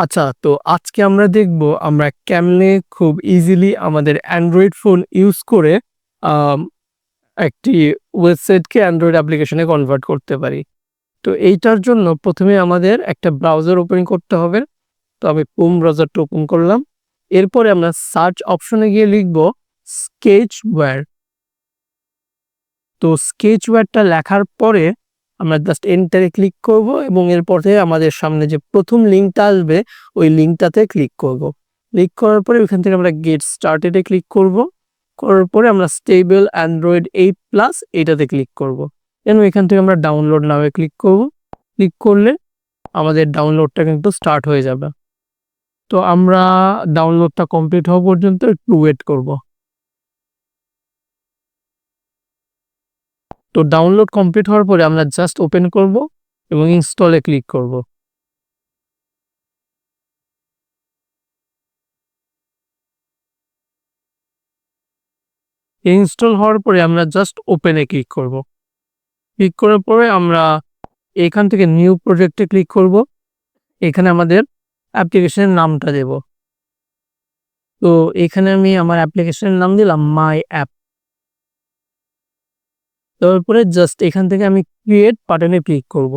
আচ্ছা তো আজকে আমরা দেখব আমরা কেমনে খুব ইজিলি আমাদের অ্যান্ড্রয়েড ফোন ইউজ করে একটি ওয়েবসাইটকে অ্যান্ড্রয়েড অ্যাপ্লিকেশনে কনভার্ট করতে পারি। তো এইটার জন্য প্রথমে আমাদের একটা ব্রাউজার ওপেন করতে হবে। তো আমি কোম ব্রাউজারটা ওপেন করলাম। এরপরে আমরা সার্চ অপশনে গিয়ে লিখব স্কেচ ওয়্যার তো স্কেচ ওয়্যারটা লেখার পরে আমরা জাস্ট এন্টারে ক্লিক করব এবং এরপরে আমাদের সামনে যে প্রথম লিঙ্কটা আসবে, ওই লিঙ্কটাতে ক্লিক করব। ক্লিক করার পরে ওইখান থেকে আমরা গেট স্টার্টেডে ক্লিক করব। করার পরে আমরা স্টেবল অ্যান্ড্রয়েড এইট প্লাস এইটাতে ক্লিক করব। এবং এখান থেকে আমরা ডাউনলোড নামে ক্লিক করব। ক্লিক করলে আমাদের ডাউনলোডটা কিন্তু স্টার্ট হয়ে যাবে। তো আমরা ডাউনলোডটা কমপ্লিট হওয়া পর্যন্ত একটু ওয়েট করব। তো ডাউনলোড কমপ্লিট হওয়ার পরে আমরা জাস্ট ওপেন করব এবং ইনস্টলে ক্লিক করব। ইনস্টল হওয়ার পরে আমরা জাস্ট ওপেনে ক্লিক করব। ক্লিক করার পরে আমরা এখান থেকে নিউ প্রজেক্টে ক্লিক করব। এখানে আমাদের অ্যাপ্লিকেশনের নামটা দেব। তো এখানে আমি আমার অ্যাপ্লিকেশনের নাম দিলাম মাই অ্যাপ তারপরে জাস্ট এখান থেকে আমি ক্রিয়েট বাটনে ক্লিক করব।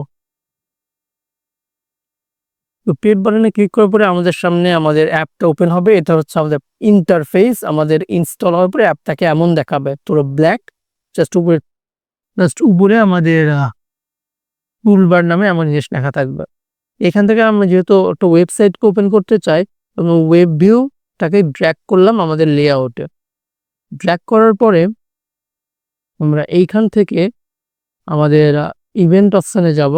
তো ক্রিয়েট বাটনে ক্লিক করার পরে আমাদের সামনে আমাদের অ্যাপটা ওপেন হবে। এটা হচ্ছে আমাদের ইন্টারফেস আমাদের ইনস্টল হওয়ার পরে অ্যাপটাকে এমন দেখাবে। তোর ব্ল্যাক জাস্ট উপরে জাস্ট উপরে আমাদের টুলবার নামে এমন জিনিস লেখা থাকবে। এখান থেকে আমরা যেহেতু একটা ওয়েবসাইটকে ওপেন করতে চাই এবং ওয়েব ভিউটাকে ড্র্যাক করলাম আমাদের লেআউটে ড্র্যাক করার পরে আমরা এইখান থেকে আমাদের ইভেন্ট অপশানে যাব।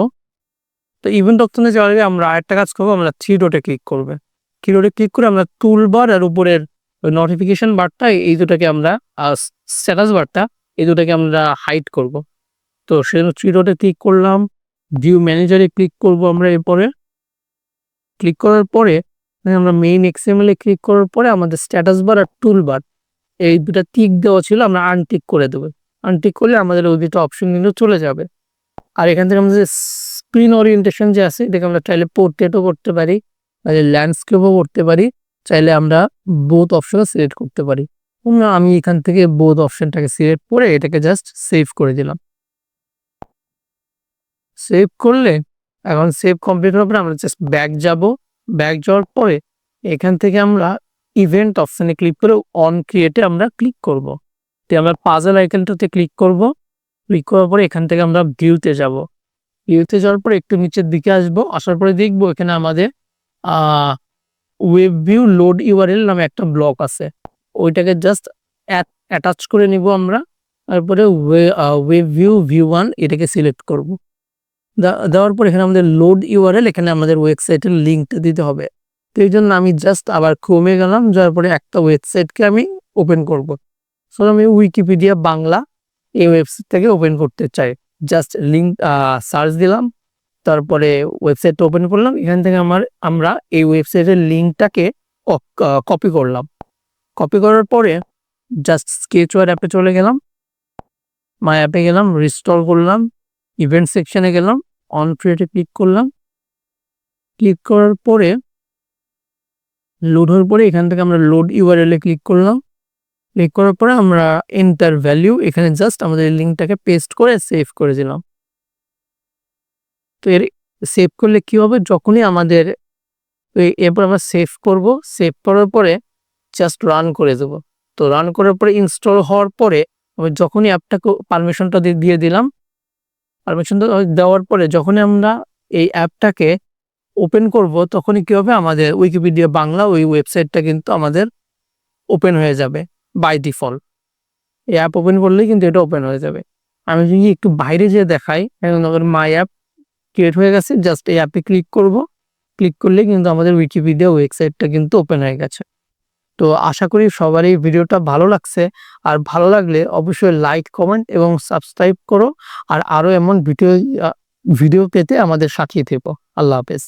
তো ইভেন্ট অপশানে যাওয়ার আগে আমরা আরেকটা কাজ করব, আমরা থ্রি ডটে ক্লিক করবে। থ্রি ডটে ক্লিক করে আমরা টুল বার আর উপরের নোটিফিকেশন বারটা এই দুটাকে আমরা স্ট্যাটাস বারটা এই দুটাকে আমরা হাইড করব। তো সেজন্য থ্রি ডটে ক্লিক করলাম ভিউ ম্যানেজারে ক্লিক করব আমরা এরপরে। ক্লিক করার পরে, আমরা মেইন এক্সএমএল এ ক্লিক করার পরে আমাদের স্ট্যাটাস বার আর টুল বার এই দুটা টিক দেওয়া ছিল, আমরা আনটিক করে দেবো। আনটিক করলে আমাদের ওই দুটো অপশন কিন্তু চলে যাবে। আর এখান থেকে আমাদের স্ক্রিন ওরিয়েন্টেশন যে আছে, এটাকে আমরা চাইলে পোর্ট্রেটও করতে পারি, চাইলে ল্যান্ডস্কেপও করতে পারি, চাইলে আমরা বোথ অপশনও সিলেক্ট করতে পারি। আমি এখান থেকে বোথ অপশনটাকে সিলেক্ট করে এটাকে জাস্ট সেভ করে দিলাম। সেভ করলে, এখন সেভ কমপ্লিট হওয়ার পরে আমরা জাস্ট ব্যাক যাব। ব্যাক যাওয়ার পরে এখান থেকে আমরা ইভেন্ট অপশানে ক্লিক করে অন ক্রিয়েটে আমরা ক্লিক করব। তো আমরা পাজল আইকনটাতে ক্লিক করব। ক্লিক করার পরে এখান থেকে আমরা ভিউতে যাব। ভিউতে যাওয়ার পরে একটু নিচের দিকে আসব। আসার পরে দেখব এখানে আমাদের ওয়েব ভিউ লোড ইউআরএল নামে একটা ব্লক আছে। ওইটাকে জাস্ট অ্যাটাচ করে নিব আমরা। তারপরে ওয়েব ভিউ ভিউ ওয়ান এটাকে সিলেক্ট করব। দেওয়ার পর এখানে আমাদের লোড ইউআরএল এখানে আমাদের ওয়েবসাইটের লিঙ্কটা দিতে হবে। তো এই জন্য আমি জাস্ট আবার কমে গেলাম। যাওয়ার পরে একটা ওয়েবসাইটকে আমি ওপেন করব। আমি উইকিপিডিয়া বাংলা এই ওয়েবসাইট থেকে ওপেন করতে চাই। জাস্ট লিঙ্ক সার্চ দিলাম, তারপরে ওয়েবসাইটটা ওপেন করলাম, এখান থেকে আমার, আমরা এই ওয়েবসাইটের লিঙ্কটাকে কপি করলাম। কপি করার পরে জাস্ট স্কেচ ওয়ার অ্যাপে চলে গেলাম। মাই অ্যাপে গেলাম রিস্টল করলাম ইভেন্ট সেকশনে গেলাম অন ক্রিয়েটে ক্লিক করলাম। ক্লিক করার পরে লোড হওয়ার পরে এখান থেকে আমরা লোড ইউআরএলে ক্লিক করলাম। ক্লিক করার পরে আমরা এন্টার ভ্যালিউ এখানে জাস্ট আমাদের লিঙ্কটাকে পেস্ট করে সেভ করে দিলাম। তো এর সেভ করলে কি হবে? যখনই আমাদের এরপর আমরা সেভ করব। সেভ করার পরে জাস্ট রান করে দেব। তো রান করার পরে ইনস্টল হওয়ার পরে আমি যখনই অ্যাপটাকে পারমিশনটা দিয়ে দিলাম পারমিশন দেওয়ার পরে যখনই আমরা এই অ্যাপটাকে ওপেন করব, তখনই কি হবে? আমাদের উইকিপিডিয়া বাংলা ওই ওয়েবসাইটটা কিন্তু আমাদের ওপেন হয়ে যাবে। বাই ডিফল্ট এই অ্যাপ ওপেন করলেই কিন্তু এটা ওপেন হয়ে যাবে। আমি যদি একটু বাইরে যেয়ে দেখাই, এখন মাই অ্যাপ ক্রিয়েট হয়ে গেছে জাস্ট এই অ্যাপে ক্লিক করব। ক্লিক করলে কিন্তু আমাদের উইকিপিডিয়া ওয়েবসাইটটা কিন্তু ওপেন হয়ে গেছে। তো আশা করি সবারই ভিডিওটা ভালো লাগছে। আর ভালো লাগলে অবশ্যই লাইক কমেন্ট এবং সাবস্ক্রাইব করো। আর আরও এমন ভিডিও ভিডিও পেতে আমাদের সাথে থেকো। আল্লাহ হাফেজ।